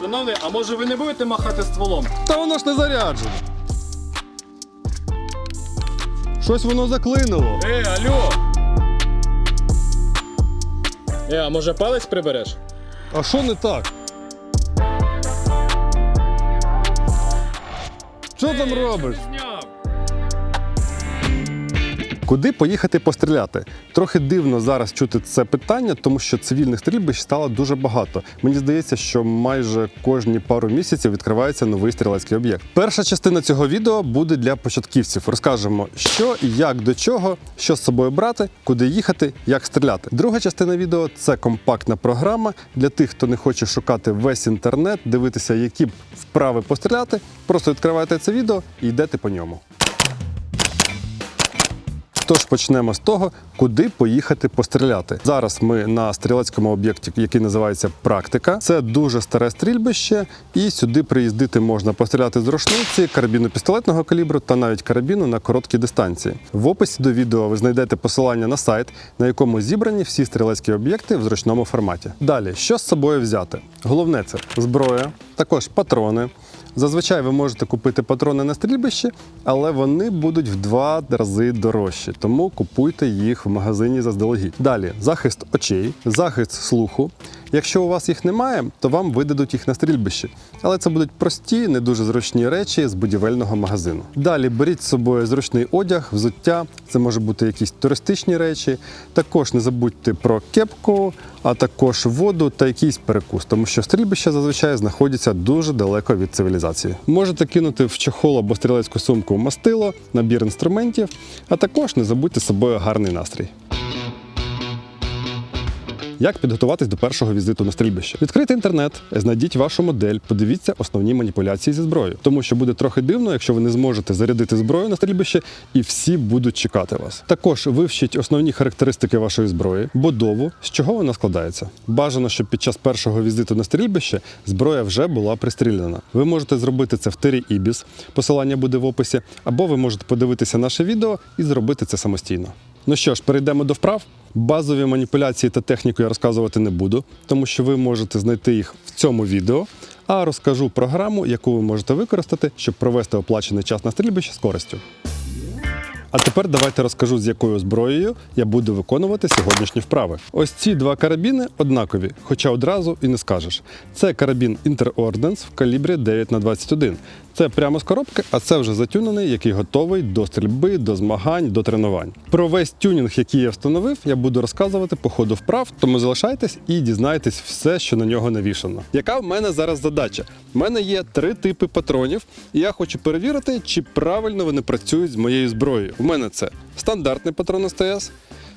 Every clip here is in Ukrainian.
Шановний, а може ви не будете махати стволом? Та воно ж не заряджено. Щось воно заклинило. Е, алло! Е, а може палець прибереш? А що не так? Що там робиш? Куди поїхати постріляти? Трохи дивно зараз чути це питання, тому що цивільних стрільбищ стало дуже багато. Мені здається, що майже кожні пару місяців відкривається новий стрілецький об'єкт. Перша частина цього відео буде для початківців. Розкажемо, що як до чого, що з собою брати, куди їхати, як стріляти. Друга частина відео це компактна програма для тих, хто не хоче шукати весь інтернет, дивитися, які б вправи постріляти. Просто відкриваєте це відео і йдете по ньому. Тож почнемо з того, куди поїхати постріляти. Зараз ми на стрілецькому об'єкті, який називається Практика. Це дуже старе стрільбище, і сюди приїздити можна постріляти з рушниці, карабіну пістолетного калібру та навіть карабіну на короткі дистанції. В описі до відео ви знайдете посилання на сайт, на якому зібрані всі стрілецькі об'єкти в зручному форматі. Далі, що з собою взяти? Головне це зброя, також патрони. Зазвичай ви можете купити патрони на стрільбищі, але вони будуть в два рази дорожчі, тому купуйте їх в магазині заздалегідь. Далі захист очей, захист слуху. Якщо у вас їх немає, то вам видадуть їх на стрільбищі. Але це будуть прості, не дуже зручні речі з будівельного магазину. Далі беріть з собою зручний одяг, взуття, це може бути якісь туристичні речі. Також не забудьте про кепку, а також воду та якийсь перекус, тому що стрільбища зазвичай знаходяться дуже далеко від цивілізації. Можете кинути в чохол або стрілецьку сумку мастило, набір інструментів, а також не забудьте з собою гарний настрій. Як підготуватись до першого візиту на стрільбище? Відкрийте інтернет, знайдіть вашу модель, подивіться основні маніпуляції зі зброєю, тому що буде трохи дивно, якщо ви не зможете зарядити зброю на стрільбище, і всі будуть чекати вас. Також вивчіть основні характеристики вашої зброї, будову, з чого вона складається. Бажано, щоб під час першого візиту на стрільбище зброя вже була пристріляна. Ви можете зробити це в тирі Ібіс, посилання буде в описі, або ви можете подивитися наше відео і зробити це самостійно. Ну що ж, перейдемо до вправ. Базові маніпуляції та техніку я розказувати не буду, тому що ви можете знайти їх в цьому відео. А розкажу програму, яку ви можете використати, щоб провести оплачений час на стрільбищі з користю. А тепер давайте розкажу, з якою зброєю я буду виконувати сьогоднішні вправи. Ось ці два карабіни однакові, хоча одразу і не скажеш. Це карабін Interordnance в калібрі 9х21. Це прямо з коробки, а це вже затюнений, який готовий до стрільби, до змагань, до тренувань. Про весь тюнінг, який я встановив, я буду розказувати по ходу вправ, тому залишайтесь і дізнайтесь все, що на нього навішано. Яка в мене зараз задача? У мене є три типи патронів, і я хочу перевірити, чи правильно вони працюють з моєю зброєю. У мене це стандартний патрон СТС,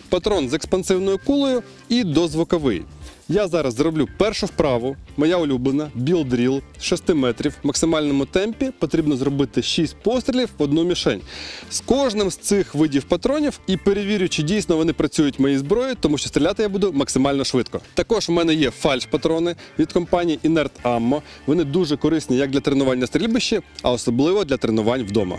патрон з експансивною кулею і дозвуковий. Я зараз зроблю першу вправу, моя улюблена, білдріл 6 метрів. В максимальному темпі потрібно зробити 6 пострілів в одну мішень. З кожним з цих видів патронів і перевірю, чи дійсно вони працюють моїй зброї, тому що стріляти я буду максимально швидко. Також в мене є фальш-патрони від компанії Inert Ammo. Вони дуже корисні як для тренувань на а особливо для тренувань вдома.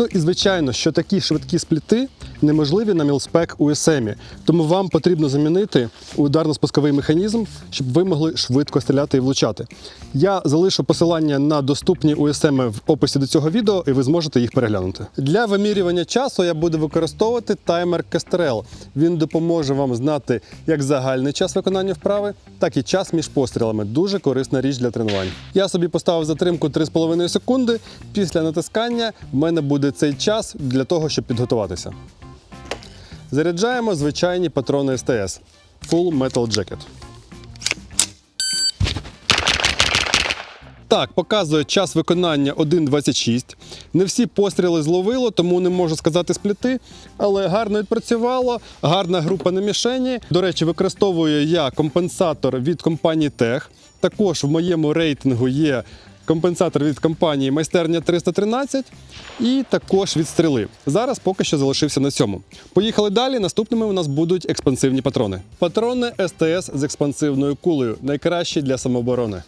Ну і звичайно, що такі швидкі спліти неможливі на мілспек USM, тому вам потрібно замінити ударно-спусковий механізм, щоб ви могли швидко стріляти і влучати. Я залишу посилання на доступні USM в описі до цього відео, і ви зможете їх переглянути. Для вимірювання часу я буду використовувати таймер Kestrel. Він допоможе вам знати як загальний час виконання вправи, так і час між пострілами. Дуже корисна річ для тренувань. Я собі поставив затримку 3,5 секунди. Після натискання в мене буде цей час для того, щоб підготуватися. Заряджаємо звичайні патрони СТС Full Metal Jacket. Так, показує час виконання 1.26. Не всі постріли зловило, тому не можу сказати спліти, але гарно відпрацювало. Гарна група на мішені. До речі, використовую я компенсатор від компанії Тех. Також в моєму рейтингу є компенсатор від компанії Майстерня 313 і також від стріли. Зараз поки що залишився на цьому. Поїхали далі. Наступними у нас будуть експансивні патрони. Патрони СТС з експансивною кулею. Найкращі для самооборони.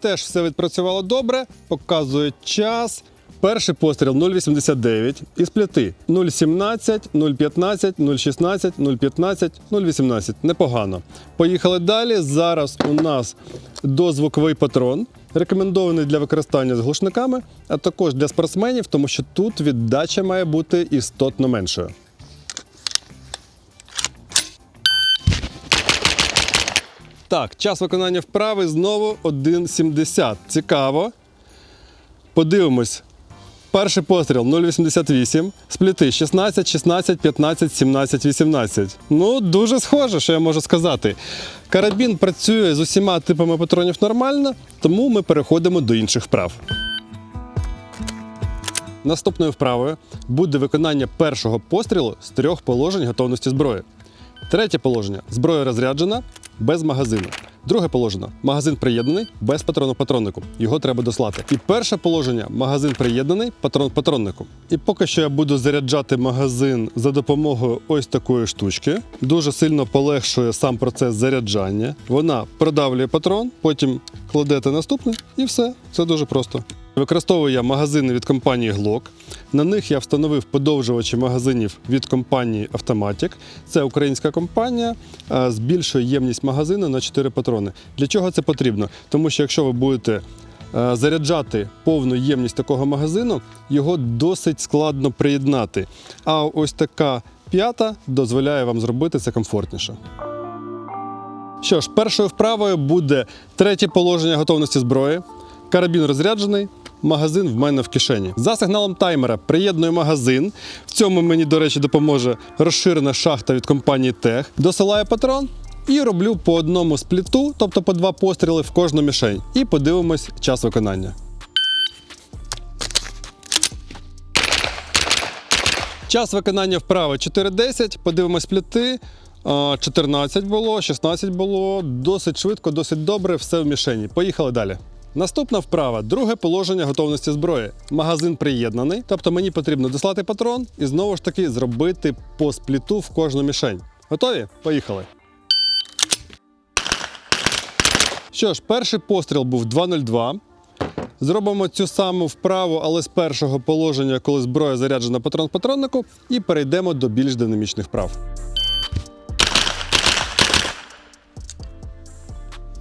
Теж все відпрацювало добре, показує час. Перший постріл 0,89 із плити 0,17, 0,15, 0,16, 0,15, 0,18. Непогано. Поїхали далі. Зараз у нас дозвуковий патрон, рекомендований для використання з глушниками, а також для спортсменів, тому що тут віддача має бути істотно меншою. Так, час виконання вправи знову 1,70. Цікаво. Подивимось. Перший постріл 0,88, спліти 16, 16, 15, 17, 18. Ну, дуже схоже, що я можу сказати. Карабін працює з усіма типами патронів нормально, тому ми переходимо до інших вправ. Наступною вправою буде виконання першого пострілу з трьох положень готовності зброї. Третє положення зброя розряджена без магазину. Друге положення магазин приєднаний без патрону патроннику. Його треба дослати. І перше положення магазин приєднаний, патрон патроннику. І поки що я буду заряджати магазин за допомогою ось такої штучки. Дуже сильно полегшує сам процес заряджання. Вона продавлює патрон, потім кладете наступний, і все. Це дуже просто. Використовую я магазини від компанії Glock. На них я встановив подовжувачі магазинів від компанії Automatic. Це українська компанія, збільшує ємність магазину на 4 патрони. Для чого це потрібно? Тому що якщо ви будете заряджати повну ємність такого магазину, його досить складно приєднати. А ось така п'ята дозволяє вам зробити це комфортніше. Що ж, першою вправою буде третє положення готовності зброї. Карабін розряджений, магазин в мене в кишені. За сигналом таймера приєдную магазин. В цьому мені, до речі, допоможе розширена шахта від компанії Тех. Досилаю патрон і роблю по одному спліту, тобто по два постріли в кожну мішень. І подивимось час виконання. Час виконання вправи 4.10. Подивимось пліти. 14 було, 16 було. Досить швидко, досить добре. Все в мішені. Поїхали далі. Наступна вправа друге положення готовності зброї. Магазин приєднаний, тобто мені потрібно дослати патрон і знову ж таки зробити по спліту в кожну мішень. Готові? Поїхали. Що ж, перший постріл був 2.02. Зробимо цю саму вправу, але з першого положення, коли зброя заряджена патрон в патроннику, і перейдемо до більш динамічних вправ.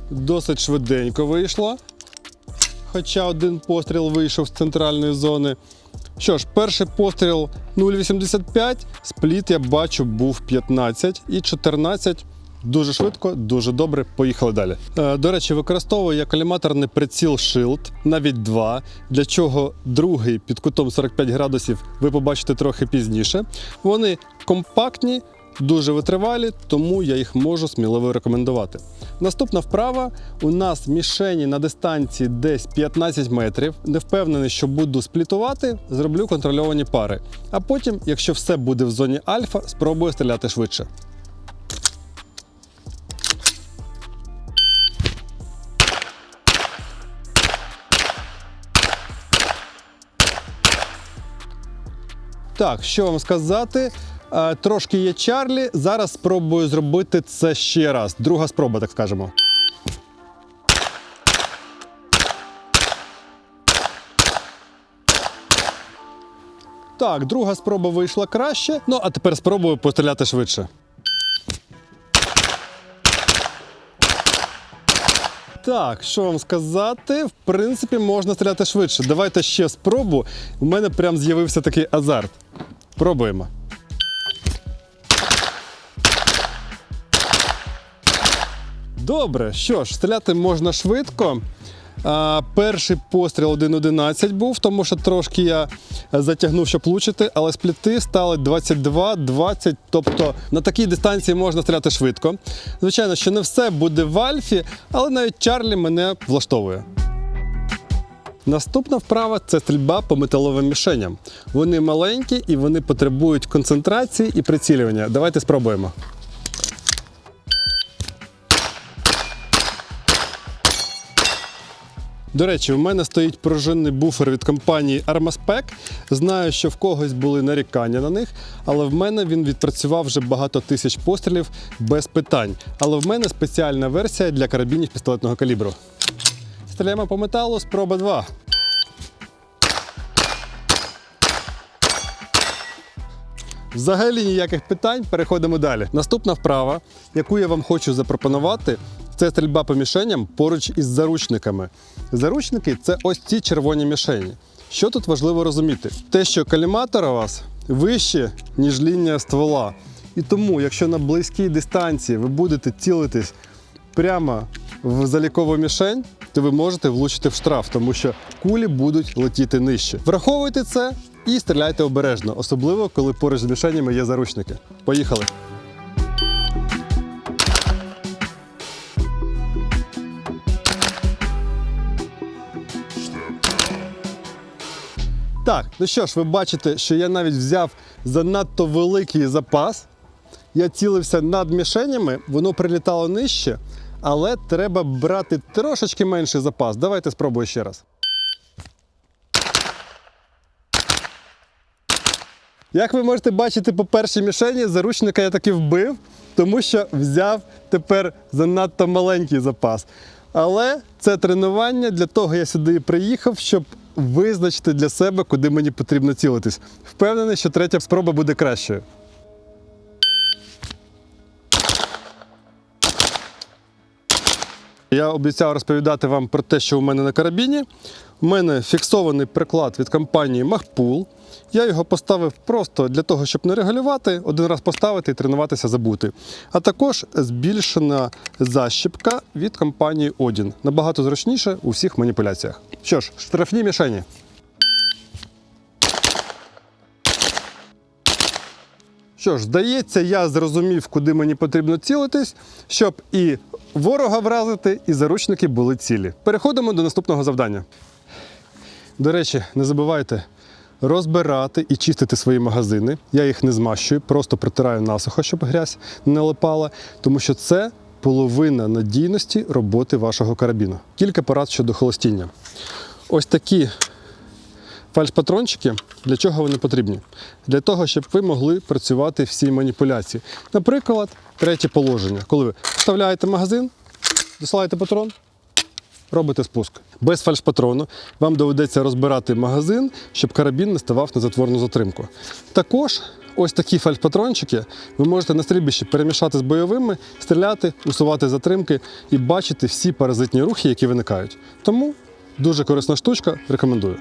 Досить швиденько вийшло. Хоча один постріл вийшов з центральної зони. Що ж, перший постріл 0,85, спліт я бачу був 15 і 14. Дуже швидко, дуже добре. Поїхали далі. Е, До речі, використовую я коліматорний приціл Shield, навіть два. Для чого другий під кутом 45 градусів ви побачите трохи пізніше. Вони компактні, дуже витривалі, тому я їх можу сміливо рекомендувати. Наступна вправа у нас мішені на дистанції десь 15 метрів. Не впевнений, що буду сплітувати, зроблю контрольовані пари. А потім, якщо все буде в зоні альфа, спробую стріляти швидше. Так, що вам сказати? Е, Трошки є Чарлі. Зараз спробую зробити це ще раз. Друга спроба, так скажемо. Так, друга спроба вийшла краще. Ну, а тепер спробую постріляти швидше. Так, що вам сказати? В принципі, можна стріляти швидше. Давайте ще спробу. У мене прям з'явився такий азарт. Пробуємо. Добре, що ж, стріляти можна швидко. А, перший постріл 1.11 був, тому що трошки я затягнув, щоб влучити, але спліти стали 22-20, тобто на такій дистанції можна стріляти швидко. Звичайно, що не все буде в альфі, але навіть Чарлі мене влаштовує. Наступна вправа це стрільба по металовим мішеням. Вони маленькі і вони потребують концентрації і прицілювання. Давайте спробуємо. До речі, в мене стоїть пружинний буфер від компанії Armaspec. Знаю, що в когось були нарікання на них, але в мене він відпрацював вже багато тисяч пострілів без питань. Але в мене спеціальна версія для карабінів пістолетного калібру. Стріляємо по металу, спроба 2. Взагалі ніяких питань, переходимо далі. Наступна вправа, яку я вам хочу запропонувати, це стрільба по мішеням поруч із заручниками. Заручники це ось ці червоні мішені. Що тут важливо розуміти? Те, що каліматор у вас вище, ніж лінія ствола. І тому, якщо на близькій дистанції ви будете цілитись прямо в залікову мішень, то ви можете влучити в штраф, тому що кулі будуть летіти нижче. Враховуйте це і стріляйте обережно, особливо коли поруч з мішенями є заручники. Поїхали! Так, ну що ж, ви бачите, що я навіть взяв занадто великий запас. Я цілився над мішенями, воно прилітало нижче, але треба брати трошечки менший запас. Давайте спробую ще раз. Як ви можете бачити по першій мішені, заручника я таки вбив, тому що взяв тепер занадто маленький запас. Але це тренування для того я сюди приїхав, щоб визначити для себе, куди мені потрібно цілитись. Впевнений, що третя спроба буде кращою. Я обіцяв розповідати вам про те, що у мене на карабіні. У мене фіксований приклад від компанії Mahpool. Я його поставив просто для того, щоб не регулювати, один раз поставити і тренуватися забути. А також збільшена защіпка від компанії Odin. Набагато зручніше у всіх маніпуляціях. Що ж, штрафні мішені. Що ж, здається, я зрозумів, куди мені потрібно цілитись, щоб і ворога вразити, і заручники були цілі. Переходимо до наступного завдання. До речі, не забувайте розбирати і чистити свої магазини. Я їх не змащую, просто притираю насухо, щоб грязь не налипала, тому що це половина надійності роботи вашого карабіну. Кілька порад щодо холостіння. Ось такі Фальшпатрончики для чого вони потрібні? Для того, щоб ви могли працювати всі маніпуляції. Наприклад, третє положення, коли ви вставляєте магазин, досилаєте патрон, робите спуск. Без фальшпатрону вам доведеться розбирати магазин, щоб карабін не ставав на затворну затримку. Також ось такі фальшпатрончики ви можете на стрільбищі перемішати з бойовими, стріляти, усувати затримки і бачити всі паразитні рухи, які виникають. Тому дуже корисна штучка, рекомендую.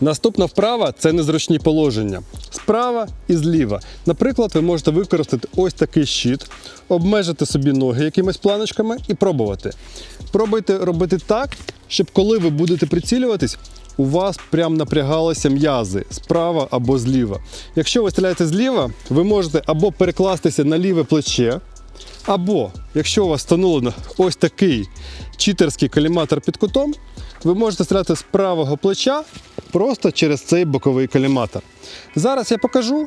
Наступна вправа це незручні положення. Справа і зліва. Наприклад, ви можете використати ось такий щит, обмежити собі ноги якимись планочками і пробувати. Пробуйте робити так, щоб коли ви будете прицілюватись, у вас прям напрягалися м'язи справа або зліва. Якщо ви стріляєте зліва, ви можете або перекластися на ліве плече, або, якщо у вас встановлено ось такий читерський коліматор під кутом, ви можете стріляти з правого плеча просто через цей боковий коліматор. Зараз я покажу,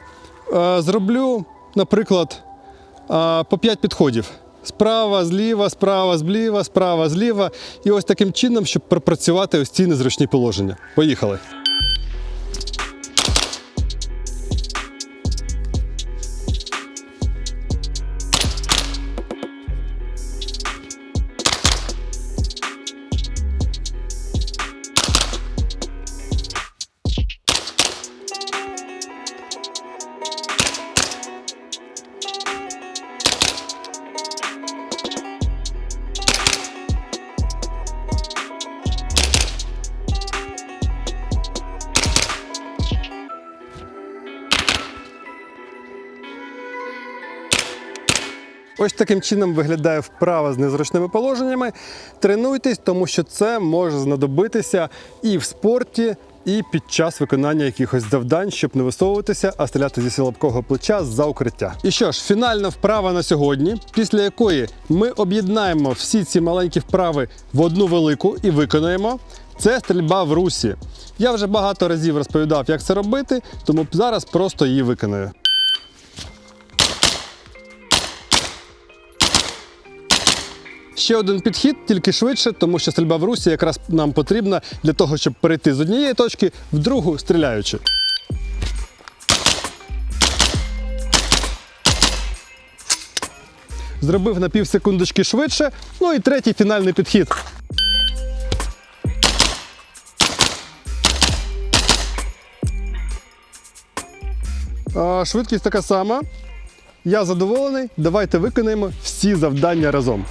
е, зроблю, наприклад, е, по 5 підходів. Справа, зліва, справа, зліва, справа, зліва. І ось таким чином, щоб пропрацювати ось ці незручні положення. Поїхали. Ось таким чином виглядає вправа з незручними положеннями. Тренуйтесь, тому що це може знадобитися і в спорті, і під час виконання якихось завдань, щоб не висовуватися, а стріляти зі слабкого плеча за укриття. І що ж, фінальна вправа на сьогодні, після якої ми об'єднаємо всі ці маленькі вправи в одну велику і виконаємо. Це стрільба в русі. Я вже багато разів розповідав, як це робити, тому зараз просто її виконую. Ще один підхід, тільки швидше, тому що стрільба в русі якраз нам потрібна для того, щоб перейти з однієї точки в другу стріляючи. Зробив на пів секундочки швидше. Ну і третій фінальний підхід. Швидкість така сама. Я задоволений. Давайте виконаємо всі завдання разом.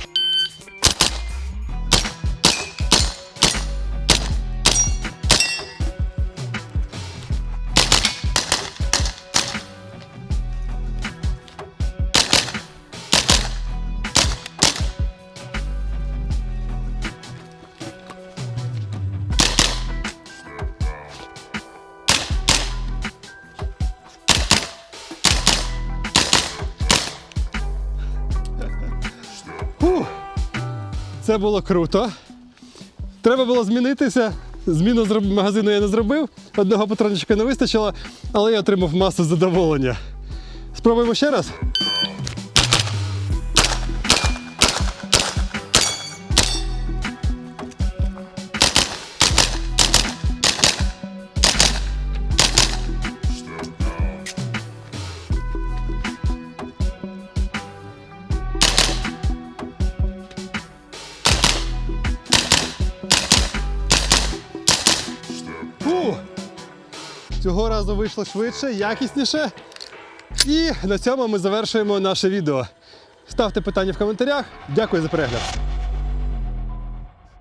Це було круто. Треба було змінитися. Зміну магазину я не зробив, одного патрончика не вистачило, але я отримав масу задоволення. Спробуємо ще раз. Цього разу вийшло швидше, якісніше. І на цьому ми завершуємо наше відео. Ставте питання в коментарях. Дякую за перегляд.